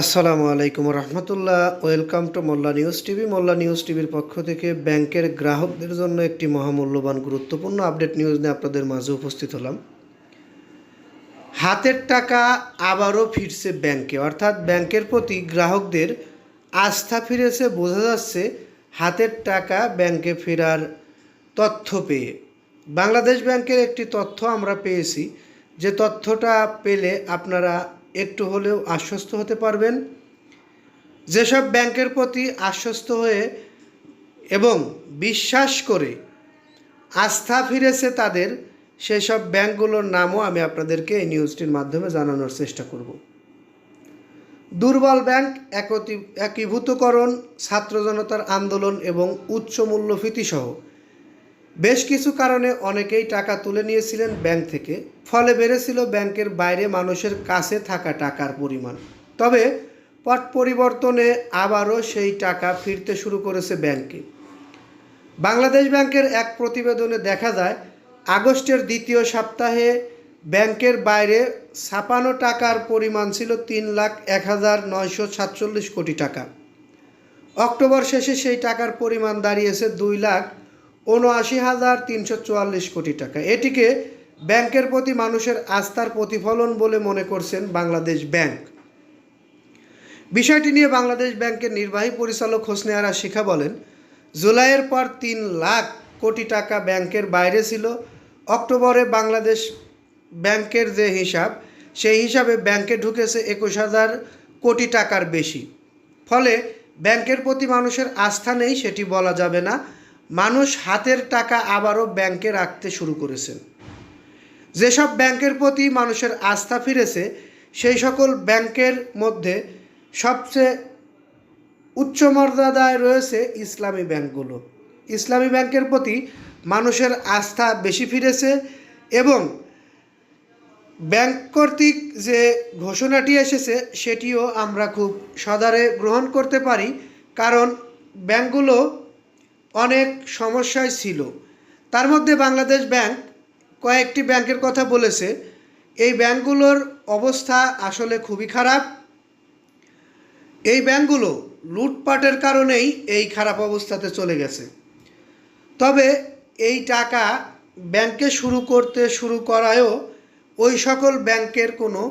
আসসালামু আলাইকুম রহমতুল্লাহ। Welcome to Molla news TV. Molla news টিভির পক্ষ থেকে ব্যাংকের গ্রাহকদের জন্য একটি মহামূল্যবান গুরুত্বপূর্ণ আপডেট নিউজ নিয়ে আপনাদের মাঝে উপস্থিত হলাম। হাতের টাকা আবারও ফিরছে ব্যাংকে। অর্থাৎ ব্যাংকের প্রতি গ্রাহকদের আস্থা ফিরেছে, বোঝা যাচ্ছে হাতের টাকা ব্যাংকে ফেরার তথ্য পেয়ে। বাংলাদেশ ব্যাংকের একটি তথ্য আমরা পেয়েছি। যে তথ্যটা পেলে আপনারা একটু হলেও আশ্বস্ত হতে পারবেন। যেসব ব্যাংকের প্রতি আশ্বস্ত হয়ে এবং বিশ্বাস করে আস্থা ফিরেছে তাদের, সেসব ব্যাংকগুলোর নামও আমি আপনাদেরকে এই নিউজটির মাধ্যমে জানানোর চেষ্টা করব। দুর্বল ব্যাংক একীভূতকরণ, ছাত্র জনতার আন্দোলন এবং উচ্চ সহ বেশ কিছু কারণে অনেকেই টাকা তুলে নিয়েছিলেন ব্যাংক থেকে। ফলে বেড়েছিল ব্যাংকের বাইরে মানুষের কাছে থাকা টাকার পরিমাণ। তবে পট পরিবর্তনে আবারও সেই টাকা ফিরতে শুরু করেছে ব্যাংকে। বাংলাদেশ ব্যাংকের এক প্রতিবেদনে দেখা যায়, আগস্টের দ্বিতীয় সপ্তাহে ব্যাংকের বাইরে ছাপানো টাকার পরিমাণ ছিল তিন লাখ এক হাজার নয়শো সাতচল্লিশ কোটি টাকা। অক্টোবর শেষে সেই টাকার পরিমাণ দাঁড়িয়েছে দুই লাখ উনআশি হাজার তিনশো চুয়াল্লিশ কোটি টাকা। এটিকে ব্যাংকের প্রতি মানুষের আস্থার প্রতিফলন বলে মনে করছেন বাংলাদেশ ব্যাংক। বিষয়টি নিয়ে বাংলাদেশ ব্যাংকের নির্বাহী পরিচালক হোসনে আরা শিখা বলেন, জুলাইয়ের পর তিন লাখ কোটি টাকা ব্যাংকের বাইরে ছিল। অক্টোবরে বাংলাদেশ ব্যাংকের যে হিসাব, সেই হিসাবে ব্যাংকে ঢুকেছে একুশ হাজার কোটি টাকার বেশি। ফলে ব্যাংকের প্রতি মানুষের আস্থা নেই, সেটি বলা যাবে না। মানুষ হাতের টাকা আবারও ব্যাংকে রাখতে শুরু করেছেন। যেসব ব্যাংকের প্রতি মানুষের আস্থা ফিরেছে, সেই সকল ব্যাংকের মধ্যে সবচেয়ে উচ্চ মর্যাদায় রয়েছে ইসলামী ব্যাংকগুলো। ইসলামী ব্যাংকের প্রতি মানুষের আস্থা বেশি ফিরেছে এবং ব্যাংক কর্তৃক যে ঘোষণাটি এসেছে, সেটিও আমরা খুব সদারে গ্রহণ করতে পারি। কারণ ব্যাংকগুলো অনেক সমস্যায় ছিল। তার মধ্যে বাংলাদেশ ব্যাংক কয়েকটি ব্যাংকের কথা বলেছে। এই ব্যাংকগুলোর অবস্থা আসলে খুবই খারাপ। এই ব্যাংকগুলো লুটপাটের কারণেই এই খারাপ অবস্থাতে চলে গেছে। তবে এই টাকা ব্যাংকে শুরু করতে শুরু করায়ও ওই সকল ব্যাংকের কোনো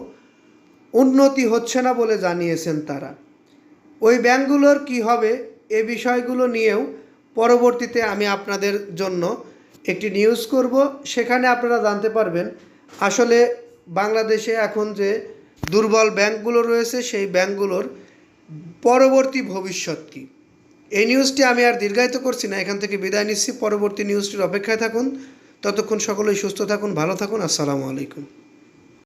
উন্নতি হচ্ছে না বলে জানিয়েছেন তারা। ওই ব্যাংকগুলোর কি হবে এ বিষয়গুলো নিয়েও পরবর্তীতে আমি আপনাদের জন্য একটি নিউজ করব। সেখানে আপনারা জানতে পারবেন, আসলে বাংলাদেশে এখন যে দুর্বল ব্যাংকগুলো রয়েছে, সেই ব্যাংকগুলোর পরবর্তী ভবিষ্যৎ কী? এই নিউজটি আমি আর দীর্ঘায়িত করছি না, এখান থেকে বিদায় নিচ্ছি। পরবর্তী নিউজটির অপেক্ষায় থাকুন। ততক্ষণ সকলেই সুস্থ থাকুন, ভালো থাকুন। আসসালামু আলাইকুম।